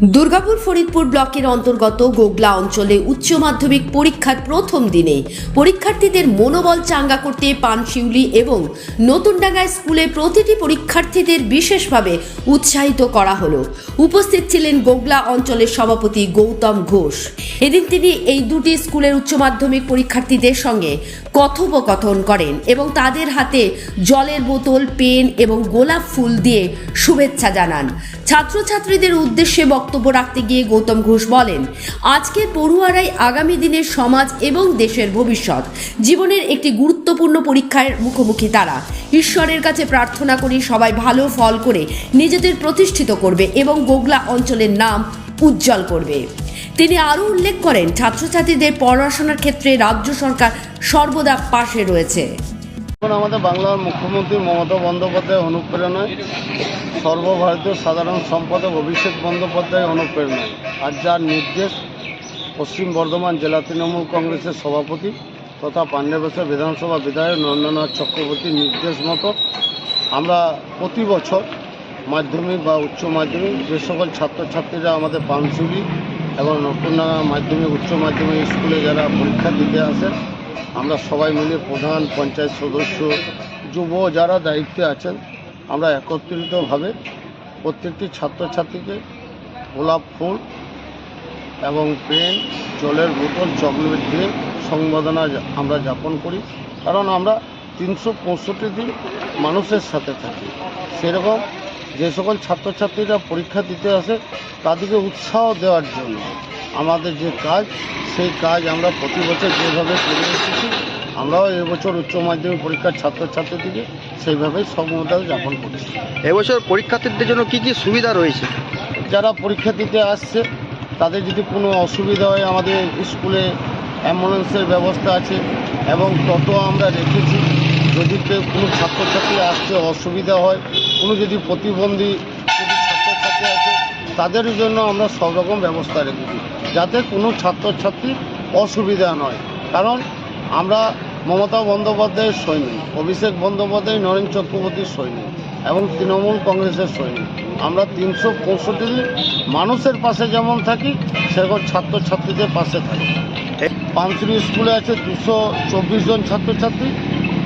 দুর্গাপুর ফরিদপুর ব্লকের অন্তর্গত গোগলা অঞ্চলে উচ্চ মাধ্যমিক পরীক্ষার প্রথম দিনে পরীক্ষার্থীদের মনোবল চাঙ্গা করতে পানশিউলি এবং নতুনডাঙ্গা স্কুলে প্রতিটি পরীক্ষার্থীদের বিশেষভাবে উৎসাহিত করা হলো। উপস্থিত ছিলেন গোগলা অঞ্চলের সভাপতি গৌতম ঘোষ। এদিন তিনি এই দুটি স্কুলের উচ্চ মাধ্যমিক পরীক্ষার্থীদের সঙ্গে কথোপকথন করেন এবং তাদের হাতে জলের বোতল, পেন এবং গোলাপ ফুল দিয়ে শুভেচ্ছা জানান। ছাত্রছাত্রীদের উদ্দেশ্যে বক্তব্য রাখতে গিয়ে গৌতম ঘোষ বলেন আজকের পড়ুয়ারাই আগামী দিনের সমাজ এবং দেশের ভবিষ্যৎ। জীবনের একটি গুরুত্বপূর্ণ পরীক্ষার মুখোমুখি তারা। ঈশ্বরের কাছে প্রার্থনা করি সবাই ভালো ফল করে নিজেদের প্রতিষ্ঠিত করবে এবং গোগলা অঞ্চলের নাম উজ্জ্বল করবে। তিনি আরও উল্লেখ করেন, ছাত্রছাত্রীদের পড়াশোনার ক্ষেত্রে রাজ্য সরকার সর্বদা পাশে রয়েছে। এখন আমাদের বাংলার মুখ্যমন্ত্রী মমতা বন্দ্যোপাধ্যায় অনুপ্রেরণায় সর্বভারতীয় সাধারণ সম্পাদক অভিষেক বন্দ্যোপাধ্যায় অনুপ্রেরণায়। আর যার নির্দেশ পশ্চিম বর্ধমান জেলা তৃণমূল কংগ্রেসের সভাপতি তথা পাণ্ডবেশ্বর বিধানসভা বিধায়ক নরেন্দ্রনাথ চক্রবর্তীর নির্দেশ মতো আমরা প্রতি বছর মাধ্যমিক বা উচ্চ মাধ্যমিক যে সকল ছাত্রছাত্রীরা আমাদের পানশুলি এবং নতুনডাঙ্গা মাধ্যমিক, উচ্চ মাধ্যমিক স্কুলে যারা পরীক্ষা দিতে আসেন আমরা সবাই মিলে প্রধান পঞ্চায়েত সদস্য, যুব যারা দায়িত্বে আছেন, আমরা একত্রিতভাবে প্রত্যেকটি ছাত্রছাত্রীকে গোলাপ ফুল এবং পেন, জলের বোতল, চকলেট দিয়ে সংবর্ধনা যা- আমরা যাপন করি। কারণ আমরা তিনশো পঁয়ষট্টি দিন মানুষের সাথে থাকি। সেরকম যে সকল ছাত্রছাত্রীরা পরীক্ষা দিতে আসে, তাদেরকে উৎসাহ দেওয়ার জন্য আমাদের যে কাজ সেই কাজ আমরা প্রতি বছর যেভাবে করে এসেছি আমরাও এবছর উচ্চ মাধ্যমিক পরীক্ষার ছাত্রছাত্রীদেরকে সেইভাবেই সংবর্ধনা যাপন করেছি। এবছর পরীক্ষার্থীদের জন্য কি কি সুবিধা রয়েছে? যারা পরীক্ষা দিতে আসছে তাদের যদি কোনো অসুবিধা হয় আমাদের স্কুলে অ্যাম্বুলেন্সের ব্যবস্থা আছে এবং টোটো আমরা রেখেছি। যদি কেউ কোনো ছাত্রছাত্রী আসতে অসুবিধা হয় কোনো যদি প্রতিবন্ধী যদি ছাত্রছাত্রী আছে তাদের জন্য আমরা সব রকম ব্যবস্থা রেখেছি। যাতে কোনো ছাত্রছাত্রীর অসুবিধা নয়। কারণ আমরা মমতা বন্দ্যোপাধ্যায়ের সৈনিক, অভিষেক বন্দ্যোপাধ্যায়, নরেন চক্রবর্তীর সৈনিক এবং তৃণমূল কংগ্রেসের সৈনিক। আমরা তিনশো পঁয়ষট্টি দিন মানুষের পাশে যেমন থাকি, সেরকম ছাত্রছাত্রীদের পাশে থাকি। পানশুরি স্কুলে আছে দুশো চব্বিশ জন ছাত্রছাত্রী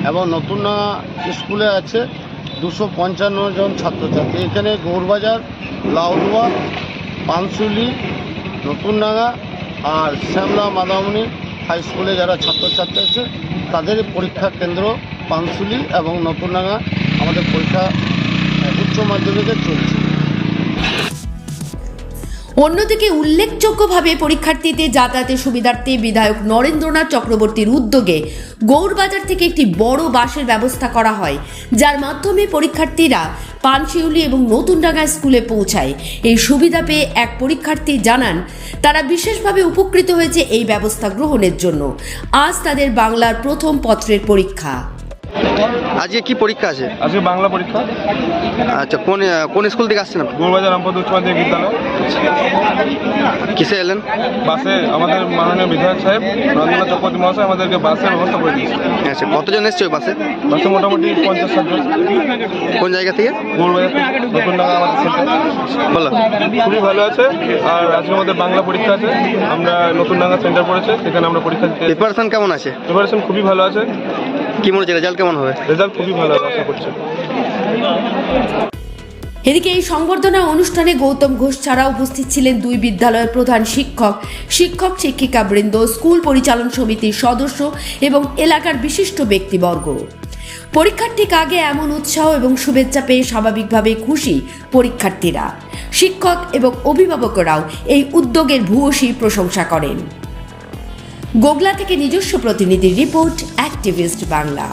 এবং নতুনডাঙ্গা স্কুলে আছে দুশো পঞ্চান্ন জন ছাত্রছাত্রী। এখানে গৌরবাজার, লাউডুয়া পানশুলি নতুনডাঙ্গা আর শ্যামলা মাদামণি হাই স্কুলে যারা ছাত্রছাত্রী আছে, তাদের পরীক্ষা কেন্দ্র পানশুলি এবং নতুনডাঙ্গা আমাদের পরীক্ষা উচ্চ মাধ্যমিকে চলছে। অন্যদিকে উল্লেখযোগ্যভাবে পরীক্ষার্থীদের যাতায়াতের সুবিধার্থে বিধায়ক নরেন্দ্রনাথ চক্রবর্তীর উদ্যোগে গৌরবাজার থেকে একটি বড় বাসের ব্যবস্থা করা হয়, যার মাধ্যমে পরীক্ষার্থীরা পানশিউলি এবং নতুন নতুনডাঙ্গা স্কুলে পৌঁছায়। এই সুবিধা পেয়ে এক পরীক্ষার্থী জানান, তারা বিশেষভাবে উপকৃত হয়েছে এই ব্যবস্থা গ্রহণের জন্য। আজ তাদের বাংলার প্রথম পত্রের পরীক্ষা। আজকে কি পরীক্ষা আছে? আজকে বাংলা পরীক্ষা। আচ্ছা কোন কোন স্কুল থেকে আসছেন আপনি? গৌরবাজার রামপদ উচ্চ মাধ্যমিক বিদ্যালয়। কিসে এলেন? বাসে আমাদের মাননীয় বিধায়ক সাহেব রবীন্দ্রনাথ চক্রবর্তী মহাশয় আমাদেরকে বাসের ব্যবস্থা করে দিয়েছে আচ্ছা কতজন এসছে ওই বাসে? বাসে মোটামুটি পঞ্চাশ ষাট কোন জায়গা থেকে? গৌরবাজার নতুন টাকা আমাদের সেন্টার বলো। খুবই ভালো আছে। আর আজকে আমাদের বাংলা পরীক্ষা আছে। আমরা নতুন ডাঙ্গা সেন্টার পড়েছে সেখানে আমরা পরীক্ষা দিতে প্রিপারেশন কেমন আছে? প্রিপারেশন খুবই ভালো আছে। কি মনে হচ্ছে? রেজাল্ট কেমন হবে? রেজাল্ট খুবই ভালো হবে আশা করছি। এদিকে এই সংবর্ধনা অনুষ্ঠানে গৌতম ঘোষ ছাড়া উপস্থিত ছিলেন দুই বিদ্যালয়ের প্রধান শিক্ষক। শিক্ষক শিক্ষিকা বৃন্দ স্কুল পরিচালন সমিতির সদস্য এবং এলাকার বিশিষ্ট ব্যক্তিবর্গ। পরীক্ষার ঠিক আগে এমন উৎসাহ এবং শুভেচ্ছা পেয়ে স্বাভাবিকভাবে খুশি পরীক্ষার্থীরা। শিক্ষক এবং অভিভাবকরাও এই উদ্যোগের ভূয়সী প্রশংসা করেন। গোগলা থেকে নিজস্ব প্রতিনিধি রিপোর্ট অ্যাক্টিভিস্ট বাংলা।